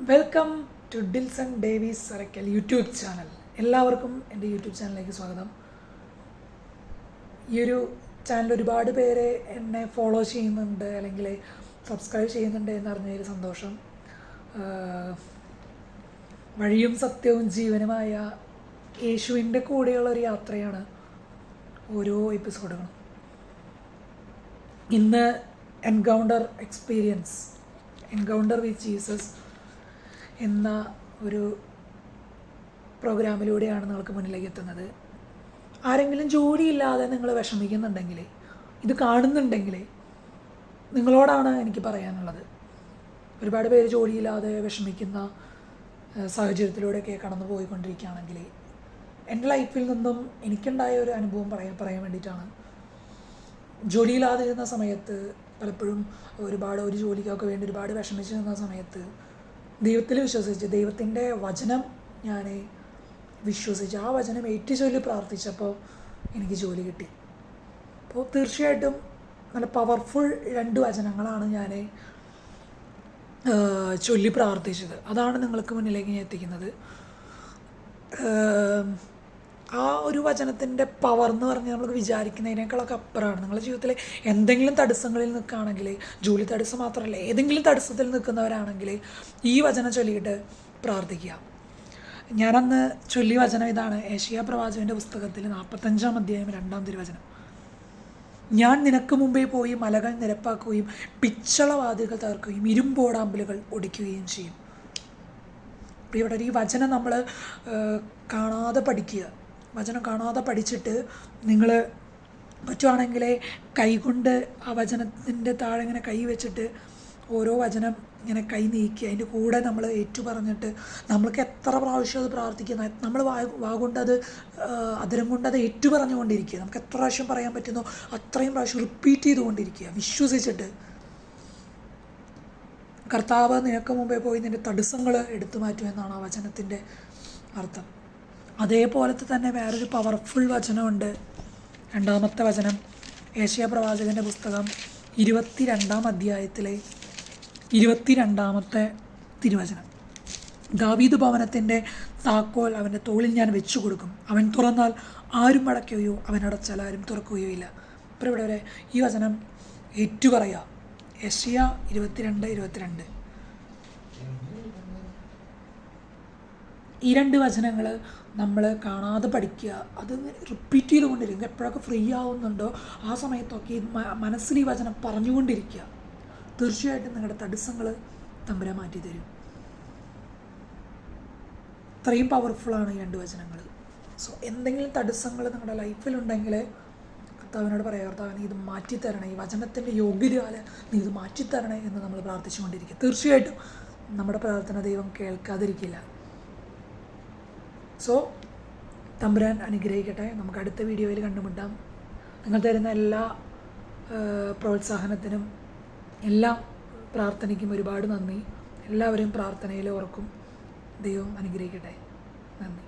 Welcome to Dilson Davis Sarakkal YouTube channel എല്ലാവർക്കും എന്റെ YouTube ചാനലിലേക്ക് സ്വാഗതം. ഈ ഒരു ചാനൽ ഒരുപാട് പേര് എന്നെ ഫോളോ ചെയ്യുന്നുണ്ട് അല്ലെങ്കിൽ സബ്സ്ക്രൈബ് ചെയ്യുന്നുണ്ട് എന്നറിഞ്ഞതിൽ സന്തോഷം. വഴിയും സത്യവും ജീവനുമായ യേശുവിന്റെ കൂടെയുള്ള ഒരു യാത്രയാണ് ഓരോ എപ്പിസോഡുകളും ഇന്ന് encounter experience encounter with Jesus എന്ന ഒരു പ്രോഗ്രാമിലൂടെയാണ് നിങ്ങൾക്ക് മുന്നിലേക്ക് എത്തുന്നത്. ആരെങ്കിലും ജോലിയില്ലാതെ നിങ്ങൾ വിഷമിക്കുന്നുണ്ടെങ്കിൽ ഇത് കാണുന്നുണ്ടെങ്കിൽ നിങ്ങളോടാണ് എനിക്ക് പറയാനുള്ളത്. ഒരുപാട് പേര് ജോലിയില്ലാതെ വിഷമിക്കുന്ന സാഹചര്യത്തിലൂടെയൊക്കെ കടന്നു പോയിക്കൊണ്ടിരിക്കുകയാണെങ്കിൽ എന്റെ ലൈഫിൽ നിന്നും എനിക്കുണ്ടായ ഒരു അനുഭവം പറയാൻ പറയാൻ വേണ്ടിയിട്ടാണ്. ജോലിയില്ലാതിരുന്ന സമയത്ത് പലപ്പോഴും ഒരുപാട് ഒരു ജോലിക്കൊക്കെ വേണ്ടി ഒരുപാട് വിഷമിച്ച് നിന്ന സമയത്ത് ദൈവത്തിൽ വിശ്വസിച്ച് ദൈവത്തിന്റെ വചനം ഞാൻ വിശ്വസിച്ച് ആ വചനം ഏറ്റുചൊല്ലി പ്രാർത്ഥിച്ചപ്പോൾ എനിക്ക് ജോലി കിട്ടി. അപ്പോൾ തീർച്ചയായിട്ടും നല്ല പവർഫുൾ രണ്ട് വചനങ്ങളാണ് ഞാൻ ചൊല്ലി പ്രാർത്ഥിച്ചത്. അതാണ് നിങ്ങൾക്ക് മുന്നിലേക്ക് ഞാൻ എത്തിക്കുന്നത്. ആ ഒരു വചനത്തിന്റെ പവർ എന്ന് പറഞ്ഞാൽ നമ്മൾ വിചാരിക്കുന്നതിനേക്കാളൊക്കെ അപ്പുറമാണ് നിങ്ങളുടെ ജീവിതത്തിൽ എന്തെങ്കിലും തടസ്സങ്ങളിൽ നിൽക്കുകയാണെങ്കിൽ ജോലി തടസ്സം മാത്രമല്ല ഏതെങ്കിലും തടസ്സത്തിൽ നിൽക്കുന്നവരാണെങ്കിൽ ഈ വചനം ചൊല്ലിയിട്ട് പ്രാർത്ഥിക്കുക. ഞാനന്ന് ചൊല്ലിയ വചനം ഇതാണ് ഏഷ്യ പ്രവാചകന്റെ പുസ്തകത്തിൽ നാൽപ്പത്തഞ്ചാം അധ്യായം രണ്ടാം തിരുവചനം. ഞാൻ നിനക്ക് മുമ്പേ പോയി മലകൾ നിരപ്പാക്കുകയും പിച്ചളവാതികൾ തകർക്കുകയും ഇരുമ്പോടാമ്പലുകൾ ഒടിക്കുകയും ചെയ്യും. ഇവിടെ ഈ വചനം നമ്മൾ കാണാതെ പഠിക്കുക. വചനം കാണാതെ പഠിച്ചിട്ട് നിങ്ങൾ പറ്റുവാണെങ്കിൽ കൈകൊണ്ട് ആ വചനത്തിന്റെ താഴെ ഇങ്ങനെ കൈ വെച്ചിട്ട് ഓരോ വചനം ഇങ്ങനെ കൈ നീക്കി അതിന്റെ കൂടെ നമ്മൾ ഏറ്റു പറഞ്ഞിട്ട് നമ്മൾക്ക് എത്ര പ്രാവശ്യം അത് പ്രാർത്ഥിക്കുന്ന. നമ്മൾ വാ വാ കൊണ്ട് അത് ആ, അതിരം കൊണ്ട് അത് ഏറ്റു പറഞ്ഞുകൊണ്ടിരിക്കുക നമുക്ക് എത്ര പ്രാവശ്യം പറയാൻ പറ്റുന്നോ അത്രയും പ്രാവശ്യം റിപ്പീറ്റ് ചെയ്തുകൊണ്ടിരിക്കുക. വിശ്വസിച്ചിട്ട്. കർത്താവ് നിനക്ക് മുമ്പേ പോയി നിന്റെ തടസ്സങ്ങൾ എടുത്തു മാറ്റുമെന്നാണ് ആ വചനത്തിന്റെ അർത്ഥം. അതേപോലത്തെ തന്നെ വേറൊരു പവർഫുൾ വചനമുണ്ട്. രണ്ടാമത്തെ വചനം ഏഷ്യ പ്രവാചകന്റെ പുസ്തകം ഇരുപത്തിരണ്ടാം അധ്യായത്തിലെ ഇരുപത്തിരണ്ടാമത്തെ തിരുവചനം. ദാവീദ് ഭവനത്തിന്റെ താക്കോൽ അവന്റെ തോളിൽ ഞാൻ വെച്ചു കൊടുക്കും അവൻ തുറന്നാൽ ആരും അടയ്ക്കുകയോ അവൻ അടച്ചാൽ ആരും തുറക്കുകയോ ഇല്ല. അപ്പോൾ ഇവിടെ വരെ ഈ വചനം ഏറ്റുപറയുക ഏഷ്യ ഇരുപത്തിരണ്ട് ഇരുപത്തിരണ്ട്. ഈ രണ്ട് വചനങ്ങൾ നമ്മൾ കാണാതെ പഠിക്കുക അത് റിപ്പീറ്റ് ചെയ്തുകൊണ്ടിരിക്കുക. എപ്പോഴൊക്കെ ഫ്രീ ആവുന്നുണ്ടോ ആ സമയത്തൊക്കെ മനസ്സിൽ ഈ വചനം പറഞ്ഞുകൊണ്ടിരിക്കുക. തീർച്ചയായിട്ടും നിങ്ങളുടെ തടസ്സങ്ങൾ തമ്പുര മാറ്റി തരും. അത്രയും പവർഫുള്ളാണ് ഈ രണ്ട് വചനങ്ങൾ സോ എന്തെങ്കിലും തടസ്സങ്ങൾ നിങ്ങളുടെ ലൈഫിലുണ്ടെങ്കിൽ കർത്താവിനോട് പറയാം കർത്താവ് നീ ഇത് മാറ്റിത്തരണേ ഈ വചനത്തിന്റെ യോഗ്യതയാൽ നീ ഇത് മാറ്റിത്തരണേ എന്ന് നമ്മൾ പ്രാർത്ഥിച്ചുകൊണ്ടിരിക്കുക. തീർച്ചയായിട്ടും നമ്മുടെ പ്രാർത്ഥന ദൈവം കേൾക്കാതിരിക്കില്ല. സോ തമ്പുരാൻ അനുഗ്രഹിക്കട്ടെ. നമുക്ക് അടുത്ത വീഡിയോയിൽ കണ്ടുമുട്ടാം. നിങ്ങൾ തരുന്ന എല്ലാ പ്രോത്സാഹനത്തിനും എല്ലാ പ്രാർത്ഥനയ്ക്കും ഒരുപാട് നന്ദി. എല്ലാവരെയും പ്രാർത്ഥനയിൽ ഓർക്കും. ദൈവം അനുഗ്രഹിക്കട്ടെ. നന്ദി.